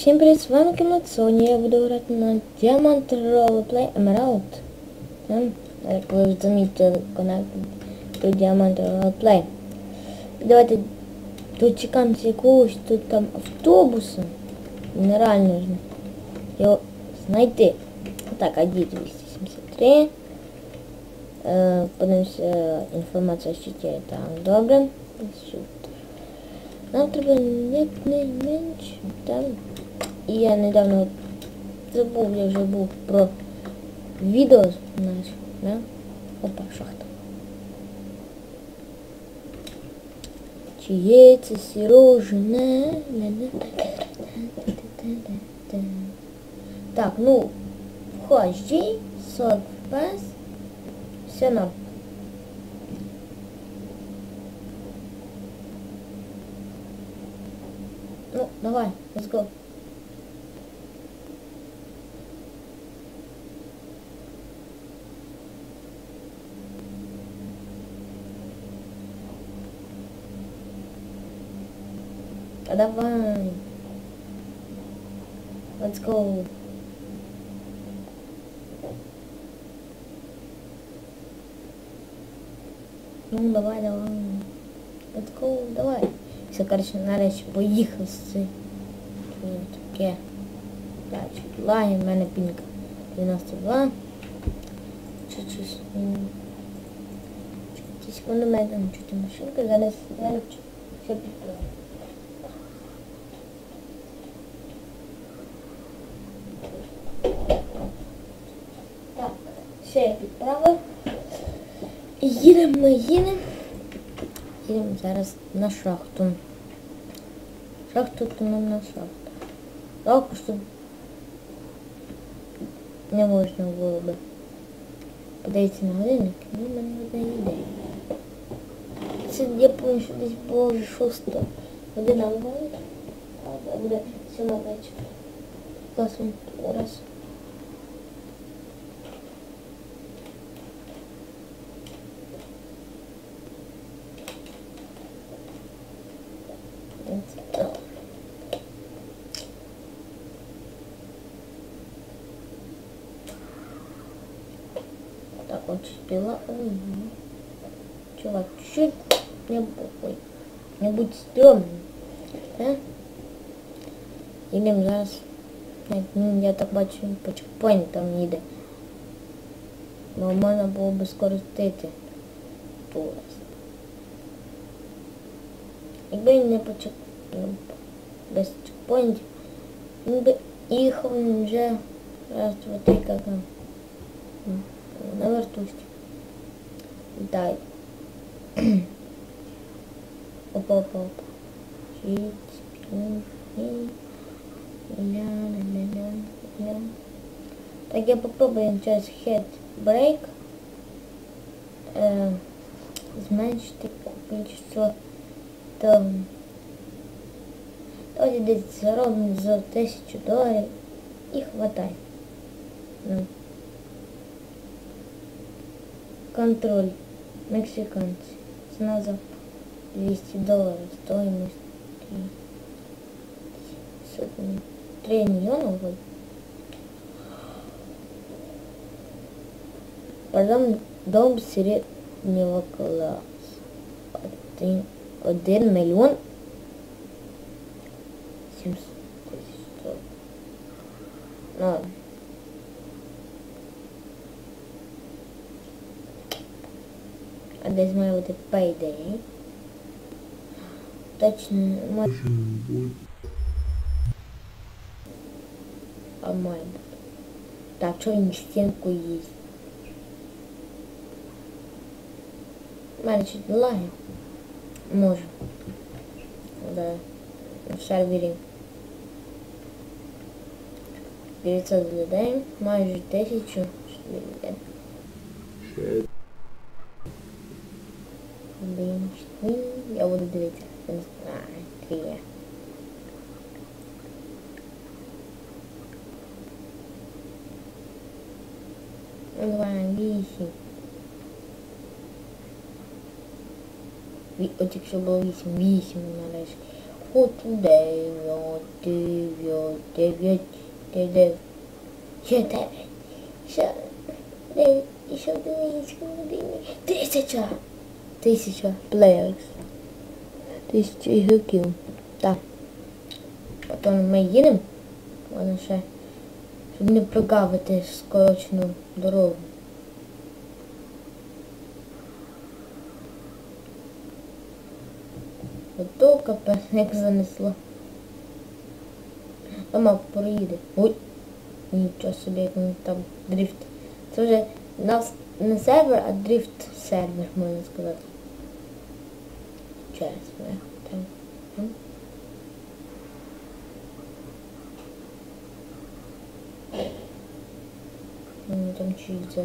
Всім привіт, з вами Кімнат Соня. Я буду грати на Diamond Roleplay Emerald. Там, Як ви замітили, канал до Diamond Roleplay. І давайте дочекаємося якогось тут там автобуса. Нереально ж його знайти. Так, ID 273. Е, Подивимося інформація що є там добре. Сюди. Нам треба якнайменше там. І я недавно забув, я вже був про відео наш, да? Опа, шахта. Чи є це сірожене? Так, ну, в HD, 40 FPS, все норм. Ну, давай, let's go. А давай. Let's go. Ну, давай, давай. Let's go, давай. Все, короче, нарешті поїхав з цим. Таке. Так, чуть лаги, в мене пінка 92. Чуть-чуть. Чуть секунду, мене там чуть машинка, зараз я все підправлю. все я підправив. Їдемо ми їдемо. Їдемо зараз на шахту. Шахту то нам на шахту. Так, що не можна було би. Подивіться на годинник, ну в мене одна ідея. Це я пам'ятаю, що десь було вже шоста година буває. А буде сьома вечора. Класно раз. Так, вот спила. Ой, Чувак, чуть не ой, не будь стрёмным. Да? Їдемо зараз. Як, ну, Я так бачу, по чекпоінтам їде. Бо можна було би скористити поїзд. Якби він не почек... ну, без чекпоінтів, він би їхав він вже раз, два, три, як там. м, на вертушці. Дай. Опа, опа, опа. Чуть, пи, ля, ля, ля, ля, ля. Так, я попробую через head break е, зменшити количество там. Давайте десь заробимо за тисячу доларів і хватає. Ну. Контроль. Мексиканцы. Цена за 200 долларов. Стоимость 3, 3 миллиона вроде. Потом дом среднего класса. Один, один миллион 700 тысяч. Ладно. А десь має бути payday. Точно має. А має бути. Так, що він стінку їсть? У мене чуть лаги. Може. Да. В сервері. 900 людей, майже 1000 людей. Один, чотири. Я буду дивитися. Не знаю, три. Два, вісім. Ві- От якщо було вісім, вісім нарешті. От дев'ять, дев'ять, дев'ять, дев'ять, ще дев'ять, ще дев'ять, і ще одиничка, одиничка, тисяча, плеєрс, тисяча ігроків, так. Потім ми їдемо, можна ще, щоб не прогавити скорочену дорогу. Ото капець як занесло. Мама проїде. Ой, нічого собі, як він там дрифт. Це вже нас не сервер, а дрифт сервер, можна сказати. Чесно. Так. М. Ну, там чується.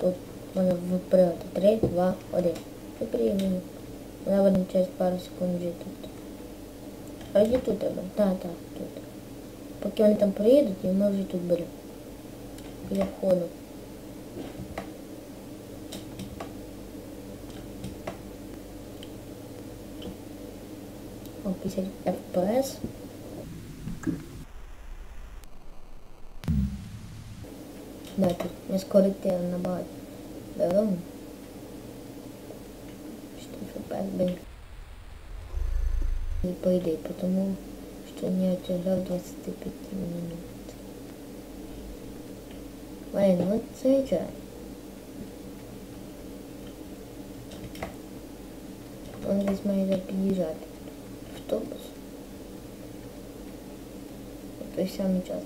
Тут можна випрямити. Три, два, один. Випрямлено. Вона буде через пару секунд вже тут. А де тут треба? Так, так, тут. Поки вони там приїдуть, і ми вже тут будемо. Біля входу. О, 50 FPS. Да, тут не скорити набагато. Дорогу. Что FPS, блин. И по идее, потому что не отжал 25 минут. Блин, вот замечательно. Он здесь может подъезжать Автобус. Это самый час.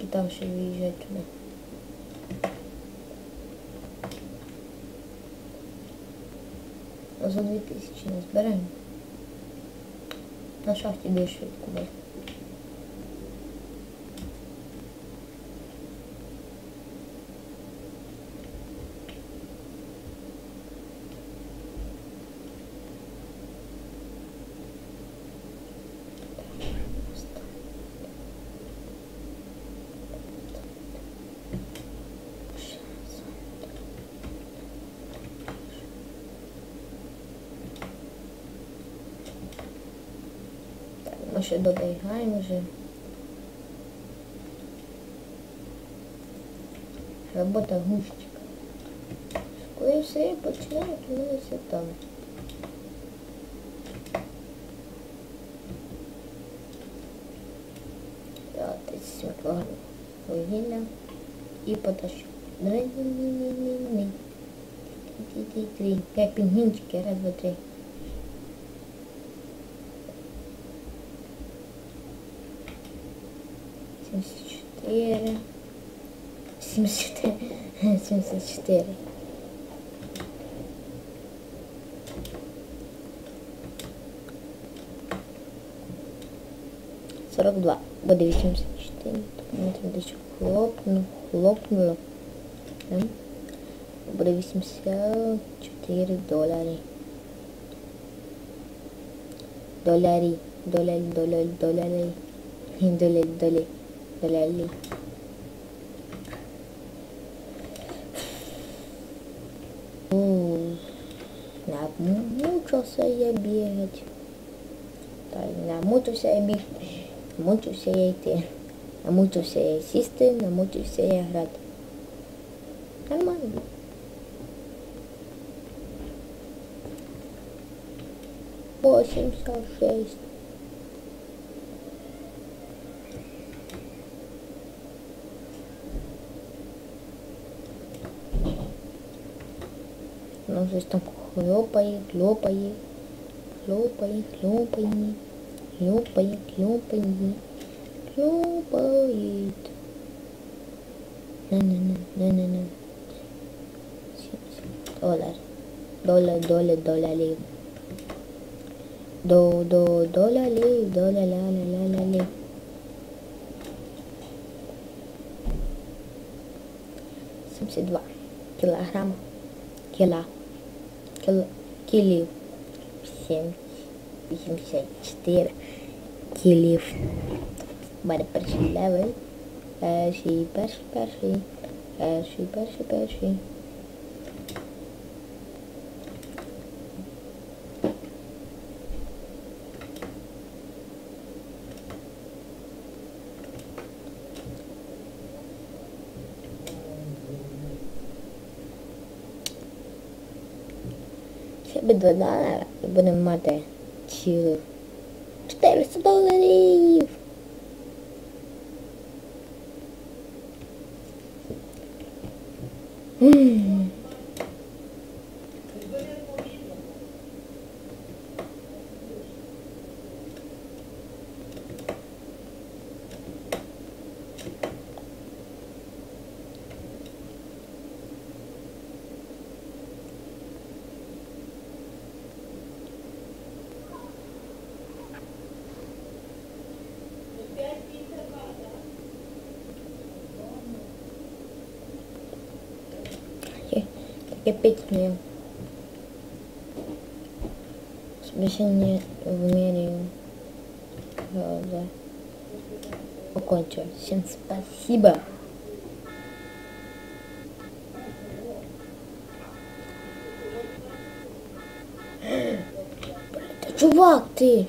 И там ще выезжать туда. А за 2000 не збираємо. На шахті більш швидко Ми ще добігаємо вже. Робота гущика. Коли все починають, у там. Так, 37 кг вугілля і потащу. Давай, ні, ні, ні, ні. Три, три, три. Як пінгвінчики, раз, два, три. Семьдесят четыре. Семьдесят четыре. Семьдесят четыре. Сорок два. Буде 84. Ми там десь хлопну, хлопнуло. Да? Буде 84 долари. Долари. Долари, долари, долари. Долари, долари. Долари. М, Намучился я бегать. Та намучився я бігти. Намучився я йти. Намучився я сісти, намучився я грати. Нормально. Восемьдесят шесть. Alguns estão com roupa aí, roupa aí, roupa aí, roupa aí, roupa aí, roupa aí, roupa aí. Não, não, não, não, não. Dólar, dólar, dólar, dólar ali. Do, do, dólar ali, dólar lá, lá, lá, lá, lá. Sempre se doar. Que lá, rama. Que lá. Чотири. Кілів. У мене перший левел. Перший, перший, перший. Перший, перший, перший. Ще би 2 долара і будемо мати цілих 400 доларів. Таке пітьме. Смешение в мире окончилось. Всем спасибо. Да, чувак, ты!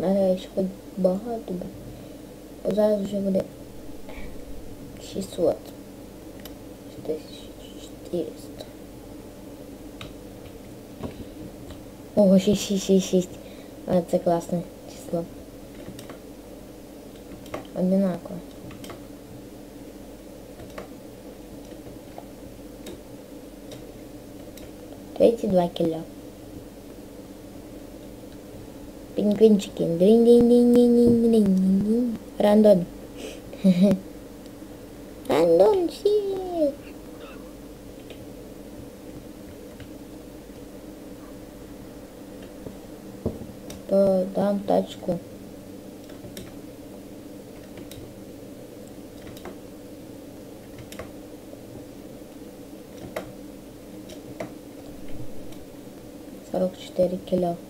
Нарешті хоч багато, бо- бо зараз вже буде 600. 1400. Ого, 666. А, це класне число. Одинаково. Тридцать два chicken, green chicken, ding ding ding ding ding ding ding ding. Randon. Randon, shit. Bă, da, am tacicul. Să rog, citerii.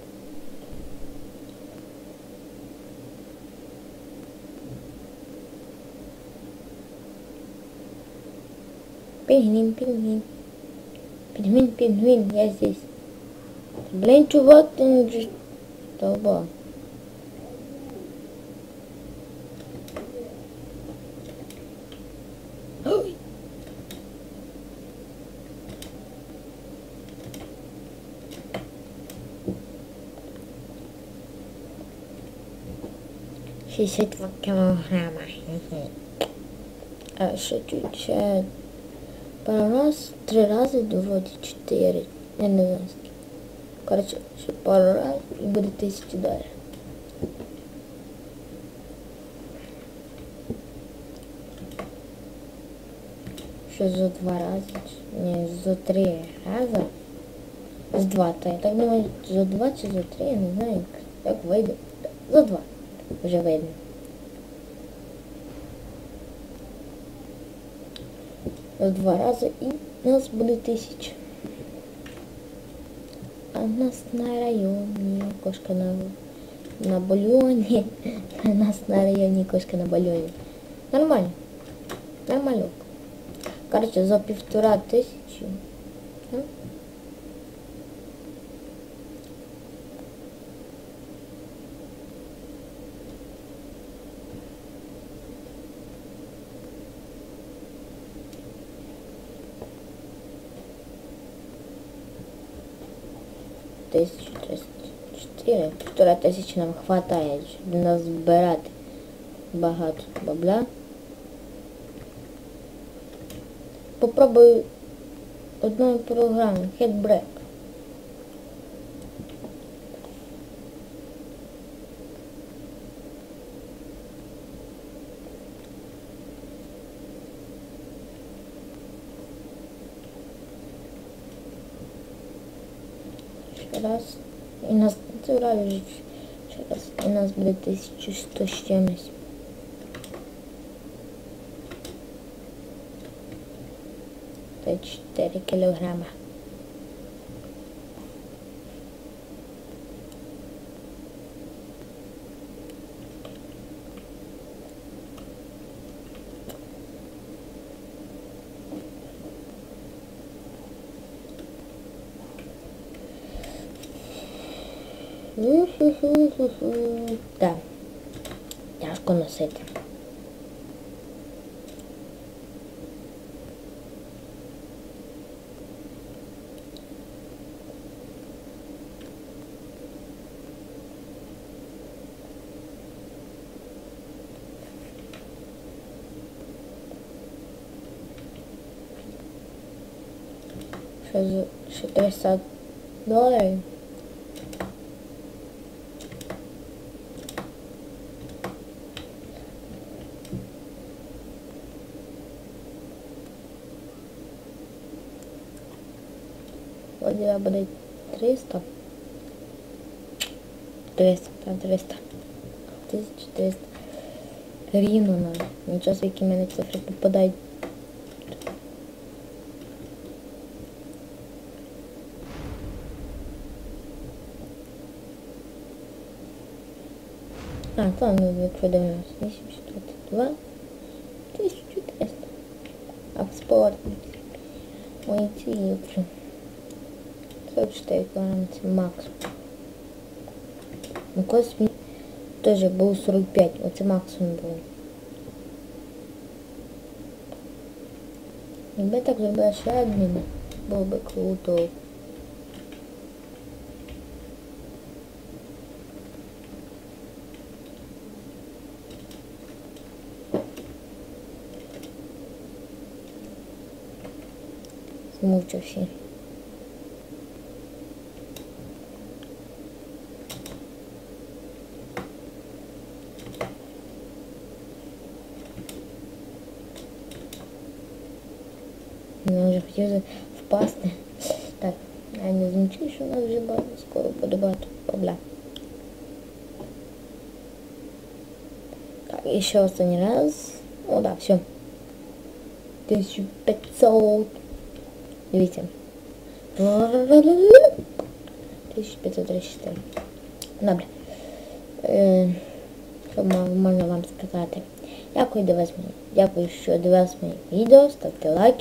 Сорок четыре кило. Пингвин, пингвин. Пингвин, пингвин, я здесь. Блин, чувак, ты не ж- долбал. Ой. Шестьдесят два килограмма. Хе-хе. А ще чуть ще пару раз, три рази, вроде чотири. Я не знаю скільки. Короче, ще пару раз і буде тисячу доларів. Що за два рази? чи- Ні, за три рази. З два, то я так думаю, за два чи за три, я не знаю, як, як вийде. За два. Вже видно. В два рази і нас буде тисяча. А в нас на районі кошка на, на бульоні. У нас на районі кошка на бульоні. Нормально. Нормально. Короче, за півтора тисячі. 1304. Півтора тисячі нам хватає, щоб назбирати багато бабла. Попробую одну програмою Headbreak. раз. І нас це вже ще раз. І нас буде 1100 з чимось. Це 4 кілограма. Що за 60 доларів? Вроде я буде 300. 300, там 300. 1300. Рівно надо. Нічого, які в мене цифри попадають. А, там, ну, якщо дивимося, 822, 1300. Експорт. Мої цифри. 44 кілометри це максимум. Ну, колись він теж був 45, оце максимум був. Якби так зробила ще один, було би круто. Змучився. Я вже хотів впасти. Так, я не замічу, що у нас вже багато, скоро буде багато проблем. Так, і ще останній раз. О, да, все. 1500. Дивіться. 1534. Добре. Е, що можна вам сказати? Дякую, дивись мені. Дякую, що дивились моє відео. Ставте лайки.